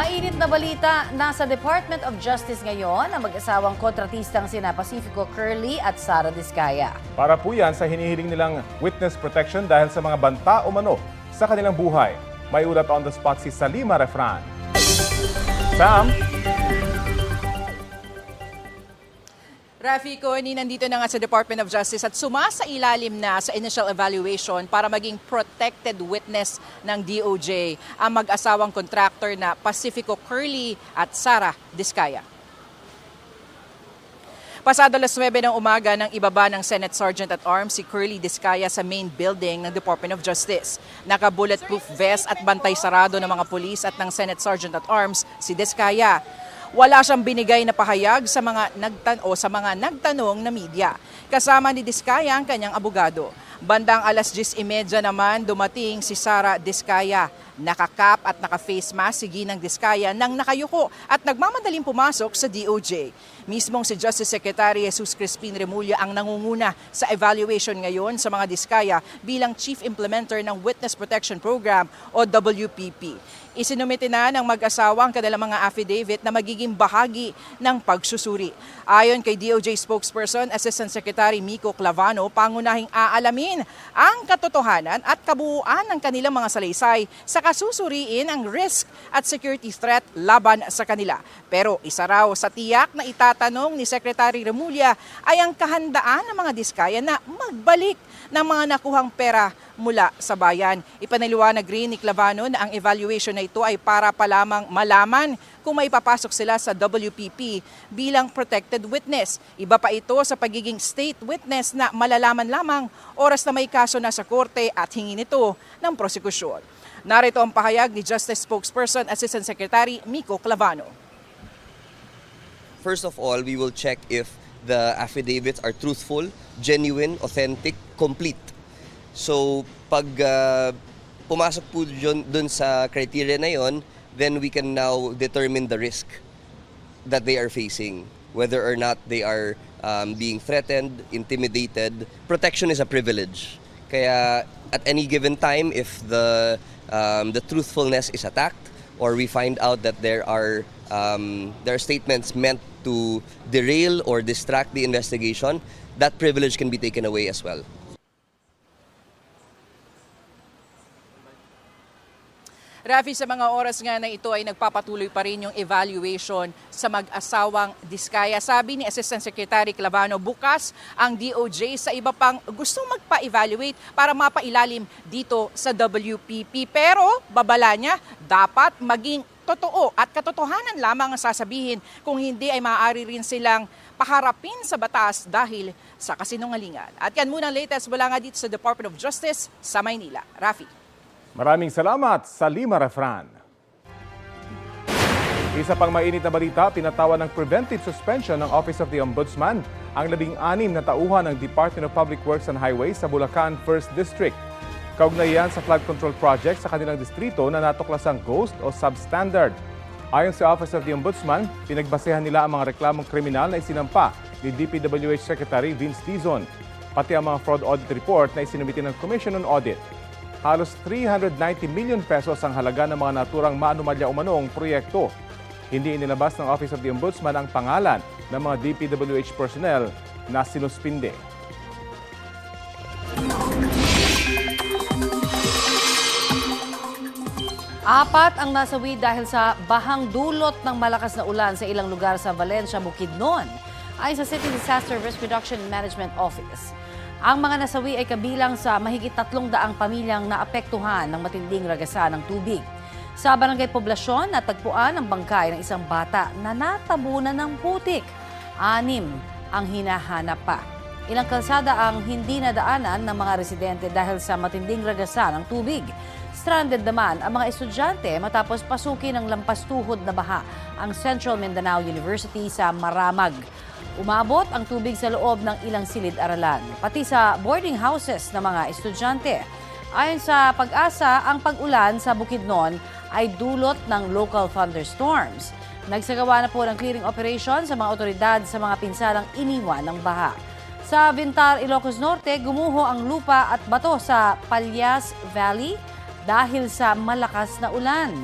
Mainit na balita, nasa Department of Justice ngayon ang mag-asawang kontratistang sina Pacifico Curly at Sara Discaya. Para po yan sa hinihiling nilang witness protection dahil sa mga banta o mano sa kanilang buhay. May ulat on the spot si Salima Refran. Sam? Rafi Cooney, nandito na nga sa Department of Justice at sumasa ilalim na sa initial evaluation para maging protected witness ng DOJ ang mag-asawang contractor na Pacifico Curly at Sara Discaya. Pasado alas 9 ng umaga nang ibaba ng Senate Sergeant at Arms si Curly Discaya sa main building ng Department of Justice. Naka-bulletproof vest at bantay sarado ng mga pulis at ng Senate Sergeant at Arms si Discaya. Wala siyang binigay na pahayag sa mga nagtan o sa mga nagtanong na media. Kasama ni Discaya ang kanyang abogado. Bandang alas 10.30 naman dumating si Sara Discaya. Nakakap at naka-face mask si Ginang Discaya nang nakayuko at nagmamadaling pumasok sa DOJ. Mismong si Justice Secretary Jesus Crispin Remulla ang nangunguna sa evaluation ngayon sa mga Discaya bilang Chief Implementer ng Witness Protection Program o WPP. Isinumite na ng mag-asawa ang kanilang mga affidavit na magiging bahagi ng pagsusuri. Ayon kay DOJ spokesperson, Assistant Secretary Miko Clavano, pangunahing aalamin ang katotohanan at kabuuan ng kanilang mga salaysay sa kasusuriin ang risk at security threat laban sa kanila. Pero isa raw sa tiyak na itatanong ni Secretary Remulla ay ang kahandaan ng mga diskaya na magbalik ng mga nakuhang pera mula sa bayan. Ipanaliwanag rin ni Clavano na ang evaluation na ito ay para pa lamang malaman kung may papasok sila sa WPP bilang protected witness. Iba pa ito sa pagiging state witness na malalaman lamang oras na may kaso na sa korte at hingi nito ng prosekusyon. Narito ang pahayag ni Justice Spokesperson Assistant Secretary Miko Clavano. First of all, we will check if the affidavits are truthful, genuine, authentic, complete. So, pag uh, pumasok po dun, dun sa criteria na yon, then we can now determine the risk that they are facing. Whether or not they are um, being threatened, intimidated. Protection is a privilege. Kaya at any given time, if the, um, the truthfulness is attacked, or we find out that there are um, there are statements meant to derail or distract the investigation, that privilege can be taken away as well. Rafi, sa mga oras nga na ito ay nagpapatuloy pa rin yung evaluation sa mag-asawang Diskaya. Sabi ni Assistant Secretary Clavano, bukas ang DOJ sa iba pang gustong magpa-evaluate para mapailalim dito sa WPP. Pero babala niya, dapat maging totoo at katotohanan lamang ang sasabihin kung hindi ay maaari rin silang paharapin sa batas dahil sa kasinungalingan. At yan muna ang latest mula nga dito sa Department of Justice sa Maynila. Rafi. Maraming salamat, Salima Refran. Isa pang mainit na balita, pinatawan ng preventive suspension ng Office of the Ombudsman ang labing-anim na tauhan ng Department of Public Works and Highways sa Bulacan 1st District. Kaugnay yan sa flood control project sa kanilang distrito na natuklasang ghost o substandard. Ayon sa Office of the Ombudsman, pinagbasehan nila ang mga reklamong kriminal na isinampa ni DPWH Secretary Vince Dizon, pati ang mga fraud audit report na isinumiti ng Commission on Audit. Halos 390 million pesos ang halaga ng mga naturang maanumalya umanong proyekto. Hindi inilabas ng Office of the Ombudsman ang pangalan ng mga DPWH personnel na sinuspinde. Apat ang nasawi dahil sa bahang dulot ng malakas na ulan sa ilang lugar sa Valencia, Bukidnon, ayon sa City Disaster Risk Reduction Management Office. Ang mga nasawi ay kabilang sa mahigit tatlong daang pamilyang naapektuhan ng matinding ragasan ng tubig. Sa barangay poblasyon, natagpuan ang bangkay ng isang bata na natabunan ng putik. Anim ang hinahanap pa. Ilang kalsada ang hindi nadaanan ng mga residente dahil sa matinding ragasan ng tubig. Stranded naman ang mga estudyante matapos pasukin ng lampas tuhod na baha ang Central Mindanao University sa Maramag. Umabot ang tubig sa loob ng ilang silid-aralan, pati sa boarding houses ng mga estudyante. Ayon sa pag-asa, ang pag-ulan sa Bukidnon ay dulot ng local thunderstorms. Nagsagawa na po ng clearing operation sa mga otoridad sa mga pinsalang iniwan ng baha. Sa Vintar, Ilocos Norte, gumuho ang lupa at bato sa Palyas Valley dahil sa malakas na ulan.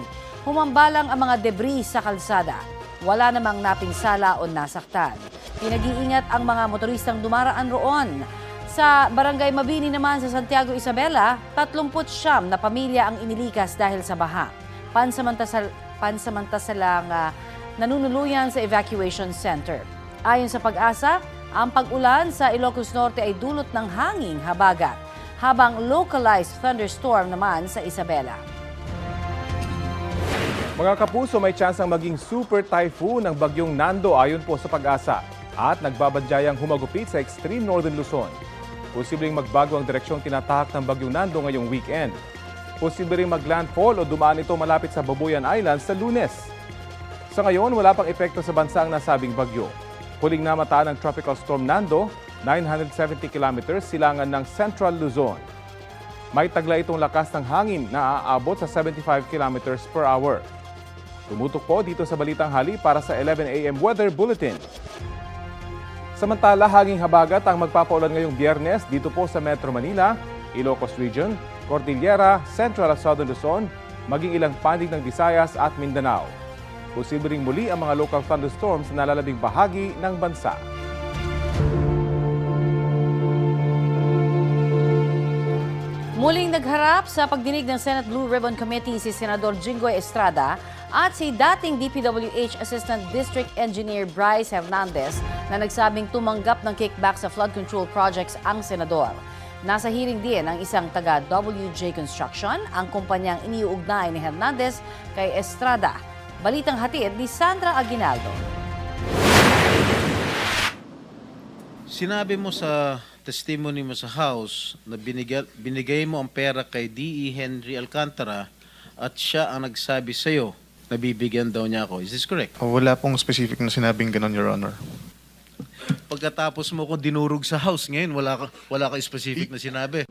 Humambalang ang mga debris sa kalsada. Wala namang napinsala o nasaktan. Pinag-iingat ang mga motoristang dumaraan roon. Sa Barangay Mabini naman sa Santiago Isabela, 39 na pamilya ang inilikas dahil sa baha. Pansamantasal, pansamantasalang ah, nanunuluyan sa evacuation center. Ayon sa pag-asa, ang pag-ulan sa Ilocos Norte ay dulot ng hanging habagat, habang localized thunderstorm naman sa Isabela. Mga kapuso, may tsansang maging super typhoon ng bagyong Nando ayon po sa pag-asa at nagbabadyayang humagupit sa extreme northern Luzon. Posibleng magbago ang direksyong tinatahak ng bagyong Nando ngayong weekend. Posible rin maglandfall o dumaan ito malapit sa Babuyan Island sa lunes. Sa ngayon, wala pang epekto sa bansa ang nasabing bagyo. Huling namataan ng Tropical Storm Nando, 970 kilometers silangan ng Central Luzon. May tagla itong lakas ng hangin na aabot sa 75 kilometers per hour. Tumutok po dito sa Balitang Hali para sa 11 a.m. Weather Bulletin. Samantala, hanging habagat ang magpapaulan ngayong biyernes dito po sa Metro Manila, Ilocos Region, Cordillera, Central at Southern Luzon, maging ilang panig ng Visayas at Mindanao. Posible ring muli ang mga local thunderstorms na nalalabing bahagi ng bansa. Muling nagharap sa pagdinig ng Senate Blue Ribbon Committee si Senador Jinggoy Estrada at si dating DPWH Assistant District Engineer Bryce Hernandez na nagsabing tumanggap ng kickback sa flood control projects ang senador. Nasa hearing din ang isang taga WJ Construction, ang kumpanyang iniuugnay ni Hernandez kay Estrada. Balitang hatid ni Sandra Aguinaldo. Sinabi mo sa testimony mo sa House na binigay, binigay mo ang pera kay D.E. Henry Alcantara at siya ang nagsabi sa iyo na bibigyan daw niya ako. Is this correct? Oh, Wala pong specific na sinabing ganon, Your Honor. Pagkatapos mo ko dinurog sa House ngayon, wala ka, wala ka specific na sinabi.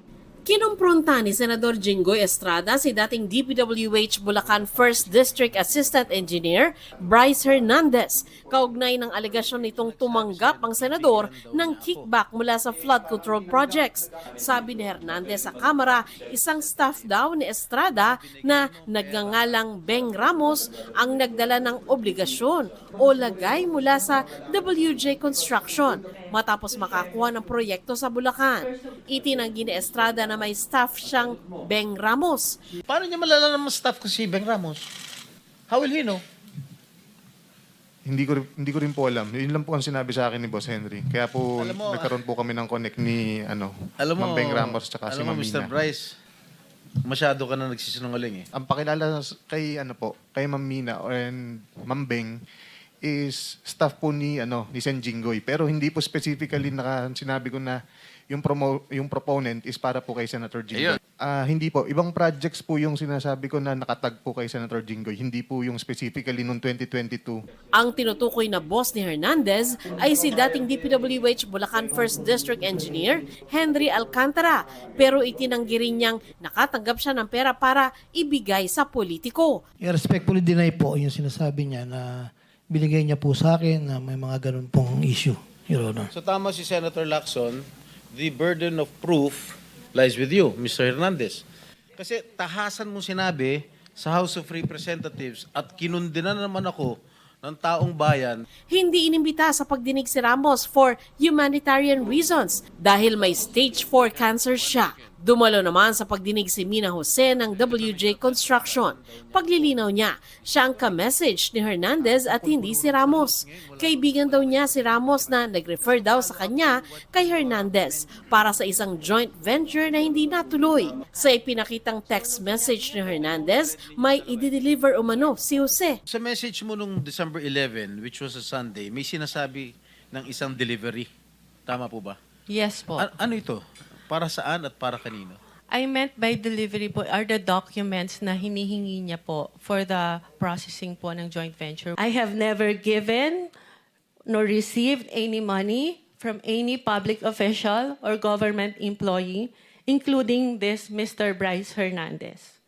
Kinumpronta ni Senador Jinggoy Estrada si dating DPWH Bulacan 1st District Assistant Engineer Bryce Hernandez kaugnay ng alegasyon nitong tumanggap ang senador ng kickback mula sa flood control projects. Sabi ni Hernandez sa Kamara, isang staff daw ni Estrada na nagngangalang Beng Ramos ang nagdala ng obligasyon o lagay mula sa WJ Construction matapos makakuha ng proyekto sa Bulacan. Itinanggi ni Estrada na may staff siyang Beng Ramos. Paano niya malalaman ng staff ko si Beng Ramos? How will he know? Hindi ko, hindi ko rin po alam. Yun lang po ang sinabi sa akin ni Boss Henry. Kaya po Alam mo, nagkaroon po kami ng connect ni ano, Alam mo, Ma'am Beng Ramos at alam si mo, Ma'am Mr. Mina. Bryce, masyado ka na nagsisinungaling eh. Ang pakilala s- kay ano po, kay Ma'am Mina and Ma'am Beng is staff po ni ano ni Sen Jinggoy pero hindi po specifically naka sinabi ko na yung promo, yung proponent is para po kay Senator Jinggoy. Ah, hindi po, ibang projects po yung sinasabi ko na nakatag po kay Senator Jinggoy, hindi po yung specifically noong 2022. Ang tinutukoy na boss ni Hernandez ay si dating DPWH Bulacan 1st District Engineer Henry Alcantara pero itinanggi rin niyang nakatanggap siya ng pera para ibigay sa politiko. I respectfully deny po yung sinasabi niya na binigay niya po sa akin na may mga ganun pong issue, Your Honor. So tama si Senator Lacson, the burden of proof lies with you, Mr. Hernandez. Kasi tahasan mo sinabi sa House of Representatives at kinundinan naman ako ng taong bayan Hindi inimbita sa pagdinig si Ramos for humanitarian reasons dahil may stage 4 cancer siya. Dumalo naman sa pagdinig si Mina Jose ng WJ Construction. Paglilinaw niya, siya ang ka-message ni Hernandez at hindi si Ramos. Kaibigan daw niya si Ramos na nag-refer daw sa kanya kay Hernandez para sa isang joint venture na hindi natuloy. Sa ipinakitang text message ni Hernandez, may i-deliver umano si Jose. Sa message mo nung December 11, which was a Sunday, may sinasabi ng isang delivery. Tama po ba? Yes po. A- ano ito? Para saan at para kanino? I meant by delivery po are the documents na hinihingi niya po for the processing po ng joint venture. I have never given nor received any money from any public official or government employee, including this Mr. Bryce Hernandez.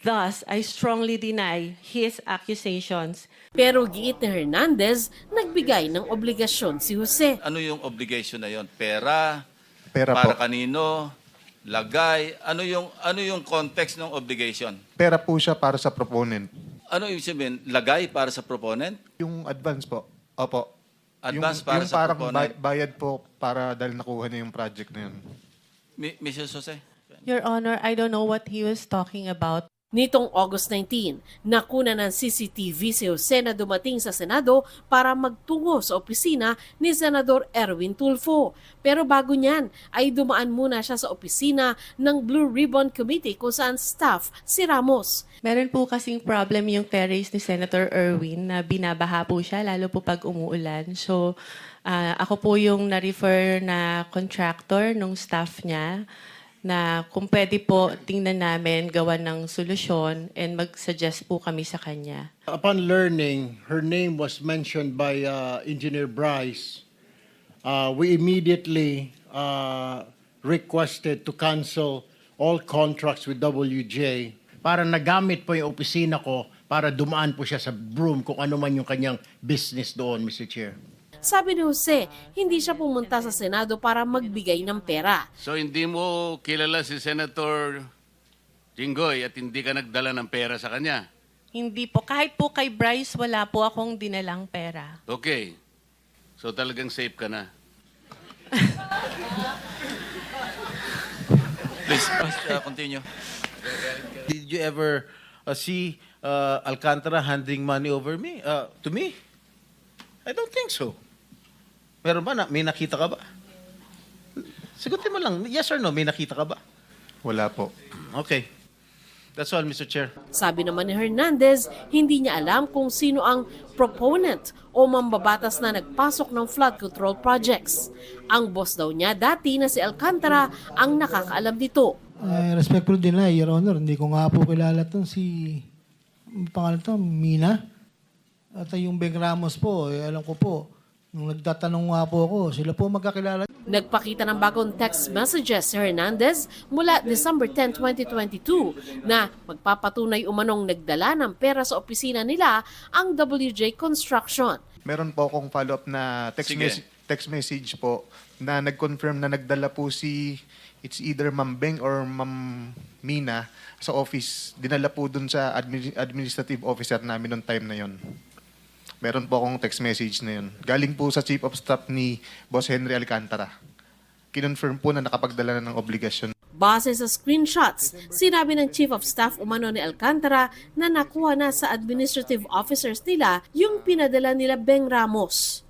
Thus, I strongly deny his accusations Pero giit ni Hernandez, nagbigay ng obligasyon si Jose. Ano yung obligation na yon? Pera? Pera para po. kanino? Lagay? Ano yung ano yung context ng obligation? Pera po siya para sa proponent. Ano ibig sabihin? Lagay para sa proponent? Yung advance po. Opo. Advance yung, para yung sa parang proponent. bay- bayad po para dahil nakuha na yung project na yun. Mi- Mrs. Jose? Your Honor, I don't know what he was talking about. Nitong August 19, nakuna ng CCTV si Jose na dumating sa Senado para magtungo sa opisina ni Senador Erwin Tulfo. Pero bago niyan ay dumaan muna siya sa opisina ng Blue Ribbon Committee kung saan staff si Ramos. Meron po kasing problem yung terrace ni Senator Erwin na binabaha po siya, lalo po pag umuulan. So, ah, ako po yung na-refer na contractor nung staff niya na kung pwede po tingnan namin gawa ng solusyon and mag-suggest po kami sa kanya. Upon learning her name was mentioned by uh, Engineer Bryce, uh, we immediately uh, requested to cancel all contracts with WJ para nagamit po yung opisina ko para dumaan po siya sa broom kung ano man yung kanyang business doon, Mr. Chair. Sabi ni Jose, hindi siya pumunta sa Senado para magbigay ng pera. So hindi mo kilala si Senator Jinggoy at hindi ka nagdala ng pera sa kanya. Hindi po, kahit po kay Bryce, wala po akong dinalang pera. Okay. So talagang safe ka na. Please, uh, continue. Did you ever uh, see uh, Alcantara handing money over me? Uh, to me? I don't think so. Meron ba na? May nakita ka ba? Sagutin mo lang, yes or no, may nakita ka ba? Wala po. Okay. That's all, Mr. Chair. Sabi naman ni Hernandez, hindi niya alam kung sino ang proponent o mambabatas na nagpasok ng flood control projects. Ang boss daw niya dati na si Alcantara ang nakakaalam dito. Uh, respectful din na, Your Honor. Hindi ko nga po kilala itong si... ang pangalan to, Mina. At yung Beng Ramos po, eh, alam ko po, nung nagtatanong nga po ako, sila po magkakilala. Nagpakita ng bagong text messages si Hernandez mula December 10, 2022 na magpapatunay umanong nagdala ng pera sa opisina nila ang WJ Construction. Meron po akong follow-up na text, mes- text message po na nag-confirm na nagdala po si it's either Ma'am Beng or Ma'am Mina sa office. Dinala po dun sa admi- administrative officer namin noong time na yon. Meron po akong text message na yun. Galing po sa Chief of Staff ni Boss Henry Alcantara. Kinonfirm po na nakapagdala na ng obligasyon. Base sa screenshots, sinabi ng Chief of Staff umano ni Alcantara na nakuha na sa administrative officers nila yung pinadala nila Beng Ramos.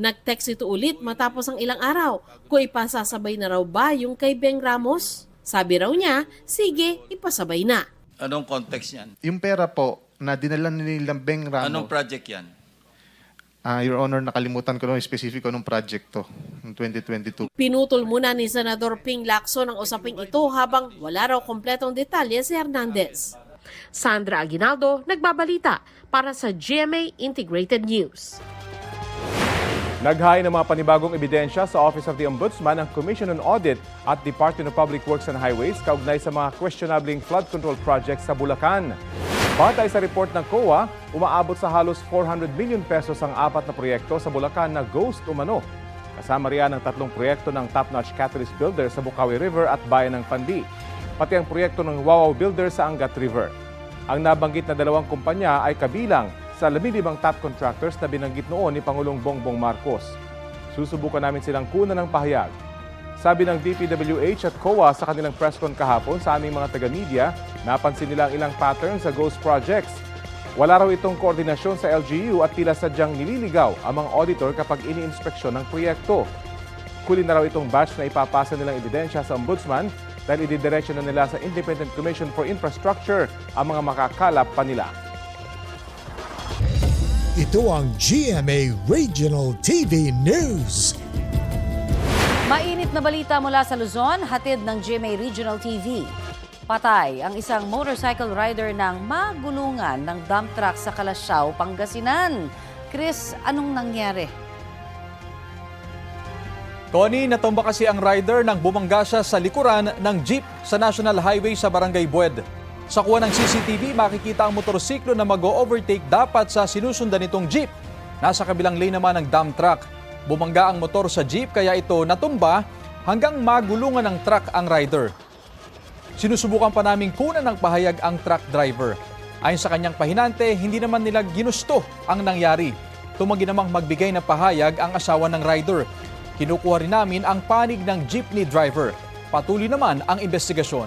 Nag-text ito ulit matapos ang ilang araw kung ipasasabay na raw ba yung kay Beng Ramos. Sabi raw niya, sige, ipasabay na. Anong context niyan? Yung pera po na dinala nilang Beng Ramos. Anong project yan? Ah, Your Honor, nakalimutan ko na yung specific anong project to, ng 2022. Pinutol muna ni Senador Ping Lacson ang usaping ito habang wala raw kompletong detalye si Hernandez. Sandra Aguinaldo, nagbabalita para sa GMA Integrated News. Naghain ng mga panibagong ebidensya sa Office of the Ombudsman ang Commission on Audit at Department of Public Works and Highways kaugnay sa mga questionabling flood control projects sa Bulacan. Batay sa report ng COA, umaabot sa halos 400 million pesos ang apat na proyekto sa Bulacan na ghost umano. Kasama riyan ang tatlong proyekto ng top-notch catalyst builder sa Bukawi River at Bayan ng Pandi, pati ang proyekto ng Wawaw Builder sa Angat River. Ang nabanggit na dalawang kumpanya ay kabilang sa labindibang top contractors na binanggit noon ni Pangulong Bongbong Marcos. Susubukan namin silang kunan ng pahayag. Sabi ng DPWH at COA sa kanilang press con kahapon sa aming mga taga-media, napansin nila ang ilang patterns sa ghost projects. Wala raw itong koordinasyon sa LGU at tila sadyang nililigaw ang mga auditor kapag ini-inspeksyon ng proyekto. Huli na raw itong batch na ipapasa nilang ebidensya sa Ombudsman dahil ididiretso na nila sa Independent Commission for Infrastructure ang mga makakalap pa nila. Ito ang GMA Regional TV News. Mainit na balita mula sa Luzon, hatid ng GMA Regional TV. Patay ang isang motorcycle rider ng magulungan ng dump truck sa Kalasyaw, Pangasinan. Chris, anong nangyari? Tony, natumba kasi ang rider nang bumangga siya sa likuran ng jeep sa National Highway sa Barangay Bued. Sa kuha ng CCTV, makikita ang motorsiklo na mag-overtake dapat sa sinusundan nitong jeep. Nasa kabilang lane naman ng dump truck. Bumangga ang motor sa jeep kaya ito natumba hanggang magulungan ng truck ang rider. Sinusubukan pa naming kunan ng pahayag ang truck driver. Ayon sa kanyang pahinante, hindi naman nila ginusto ang nangyari. Tumagi namang magbigay ng pahayag ang asawa ng rider. Kinukuha rin namin ang panig ng jeepney driver. Patuloy naman ang investigasyon.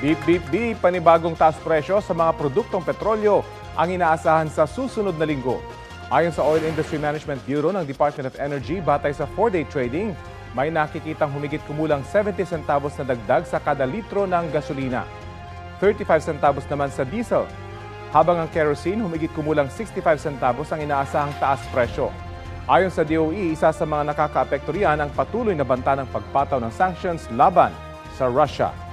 Beep, beep, beep, panibagong taas presyo sa mga produktong petrolyo ang inaasahan sa susunod na linggo. Ayon sa Oil Industry Management Bureau ng Department of Energy, batay sa 4-day trading, may nakikitang humigit kumulang 70 centavos na dagdag sa kada litro ng gasolina. 35 centavos naman sa diesel. Habang ang kerosene, humigit kumulang 65 centavos ang inaasahang taas presyo. Ayon sa DOE, isa sa mga nakakaapekto riyan ang patuloy na banta ng pagpataw ng sanctions laban sa Russia.